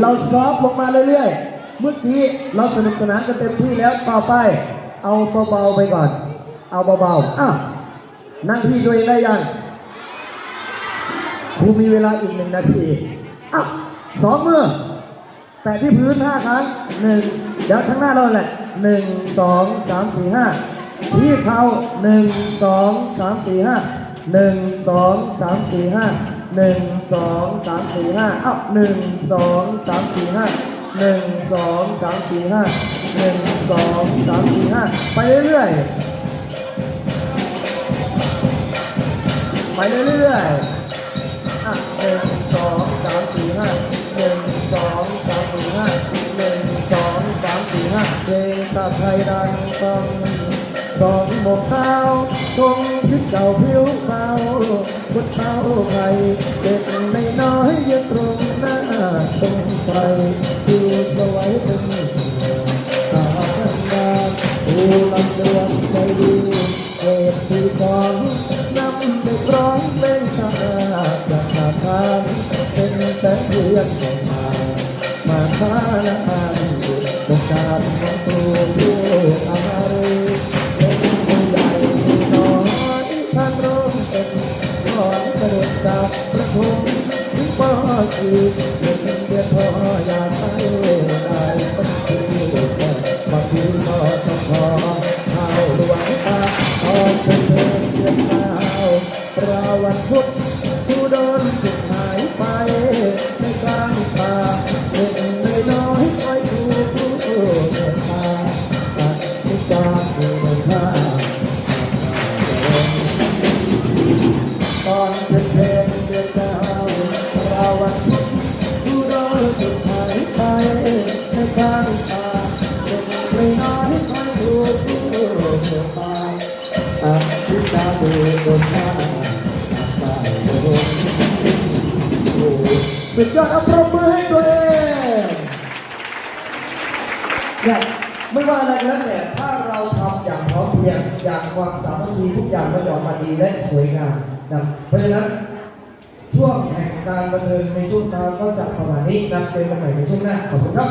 เราซอฟลงมาเรื่อยๆ เมื่อกี้เราสนุกสนานกันเต็มที่แล้วต่อไป เอาเบาๆไปก่อน เอาเบาๆอ้าวนั่งที่ตัวเองได้ยังครูมีเวลาอีกหนึ่งนาทีอ้าวสองมือแตะที่พื้นห้าครั้งหนึ่งเดี๋ยวข้างหน้าเราแหละหนึ่งสองสามสี่ห้าที่เขาหนึ่งสองสามสี่ห้าหนึ่งสองสามสี่ห้า หนึ่งสองสามสี่ห้าอ้าวหนึ่งสองสามสี่ห้าหนึ่งสองสามสี่ห้าหนึ่งสองสามสี่ห้าไปเรื่อยๆไปเรื่อยๆอะหนึ่งสองสามสี่ห้าหนึ่งสองสามสี่ห้าหนึ่งสองสามสี่ห้าเพลงตาไทยดังฟังสองหมกข้าวทงพิษเก่าผิวเบา คนเท่าไรเด็กไม่น้อยยังตรงหน้าตรงไฟอยู่สวยเป็นตาขันดานผู้ลำดวนใจดีเกิดที่สองนำเด็กร้องเพลงชาจากสาทานเป็นแต่เพียง ความสามัคคีทุกอย่างมันจะออกมาดีและสวยงามนะเพราะฉะนั้นช่วงแห่งการบันเทิงในช่วงเช้าก็จะประมาณนี้นะเจอกันใหม่ในช่วงหน้าขอบคุณครับ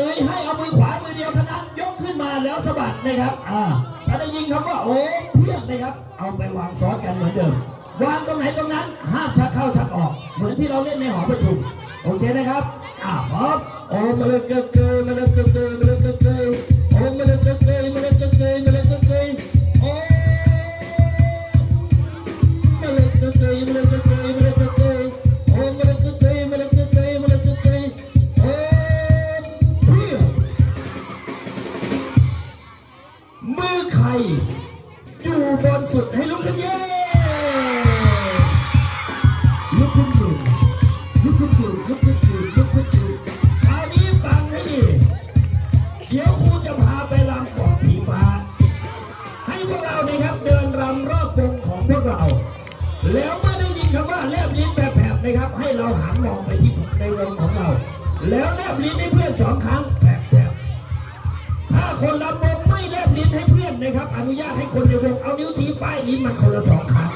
ตื้ให้เอามือขวามือเดียวเท่านั้นยกขึ้นมาแล้วสะบัดนะครับอ่าถ้าได้ยินคำว่าโอ้เพี้ยงนะครับ เอาไปวางซ้อนกันเหมือนเดิม วางตรงไหนตรงนั้นห้ามชักเข้าชักออก เหมือนที่เราเล่นในหอประชุมโอเคนะครับอ่าพร้อมโอ้มาเลยเกลือเกิดอมาเลยเกลือเกิดอมาเลยเกลือ ถ้าคนลำบงไม่แลบลิ้นให้เพื่อนนะครับ อนุญาตให้คนในวงเอานิ้วชี้ป้ายลิ้นมาคนละสองครั้ง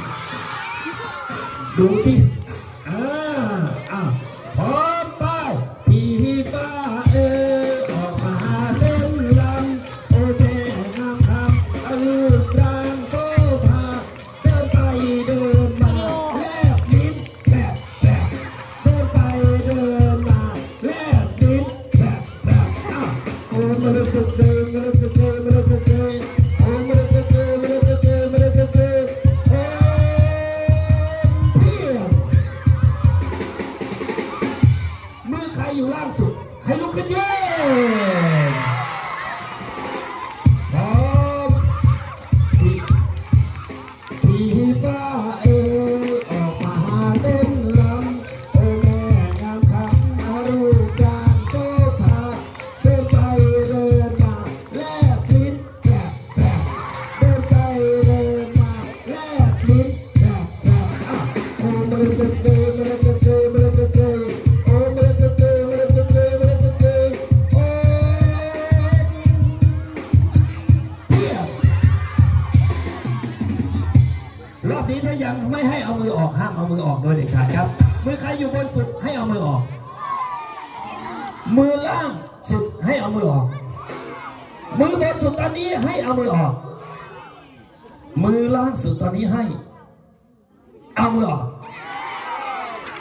ดูสิ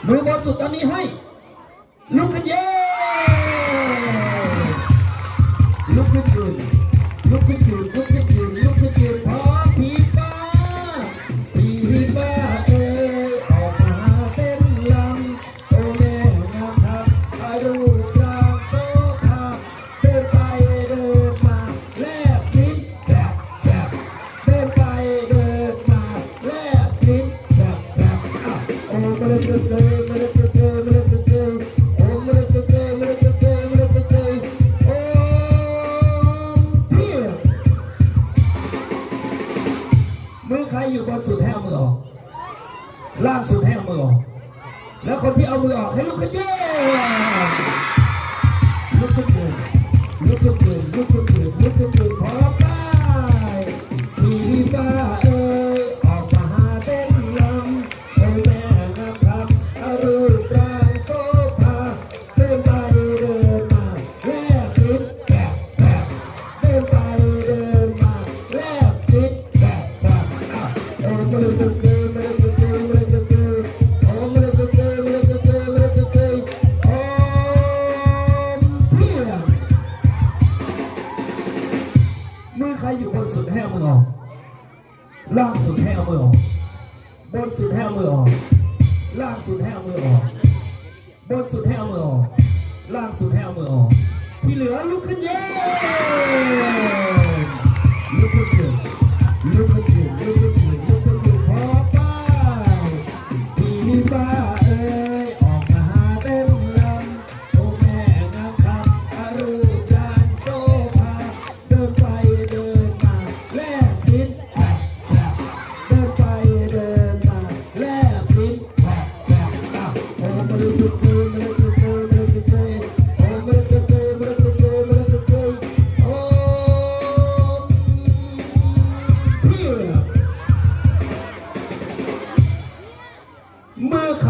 มือบอลสุดตอนนี้ให้ ลุกขึ้นเย้ลุกขึ้นยืนลุกขึ้นยืน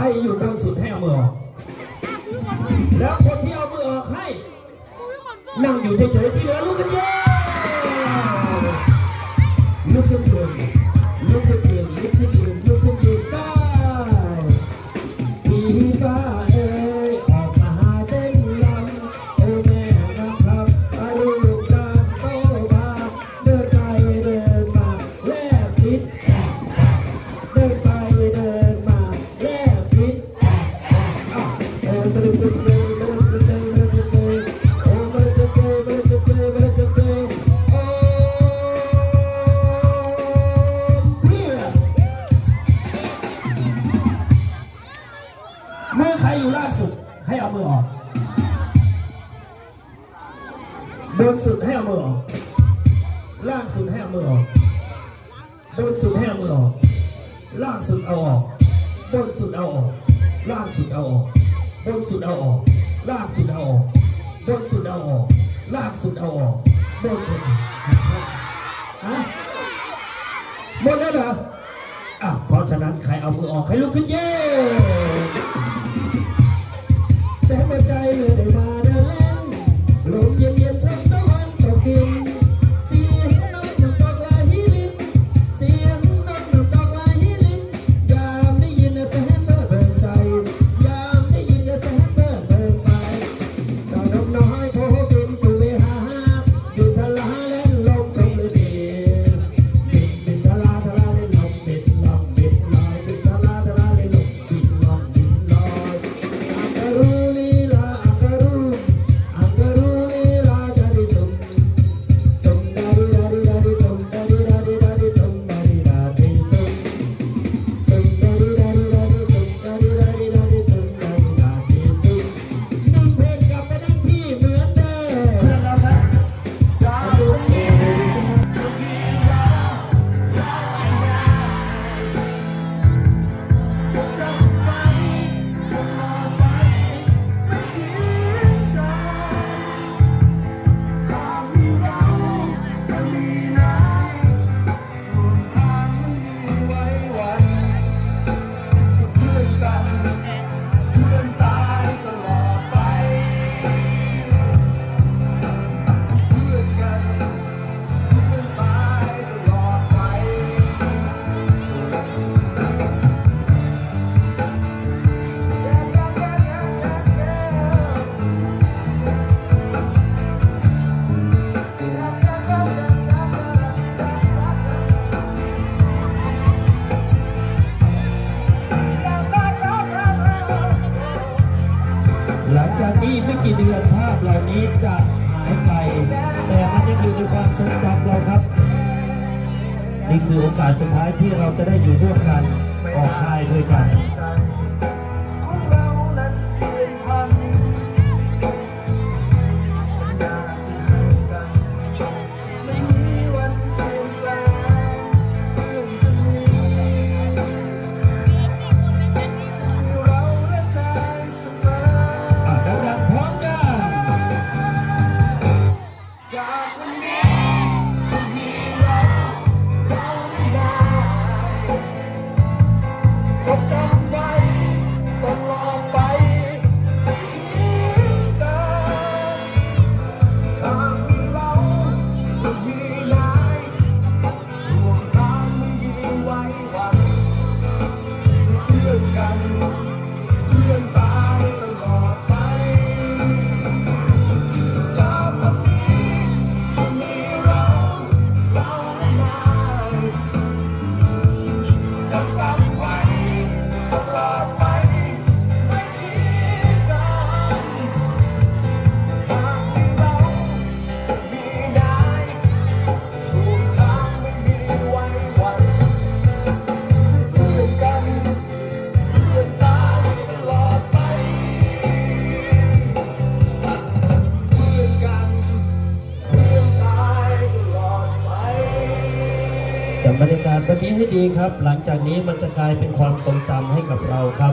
ให้อยู่ตั้งสุดให้เอามือออกแล้วคนที่เอามือออกให้ นั่งอยู่เฉยๆที่เหลือลุกขึ้นยืน บนสุดเอาออกล่างสุดเอาออกบนสุดเอาออกล่างสุดเอาออกบนสุดฮะหมดแล้วเหรออะเพราะฉะนั้นใครเอามือออกใครลุกขึ้นเย้ ที่เราจะได้อยู่ร่วมกันออกค่ายด้วยกัน นี้มันจะกลายเป็นความทรงจำให้กับเราครับ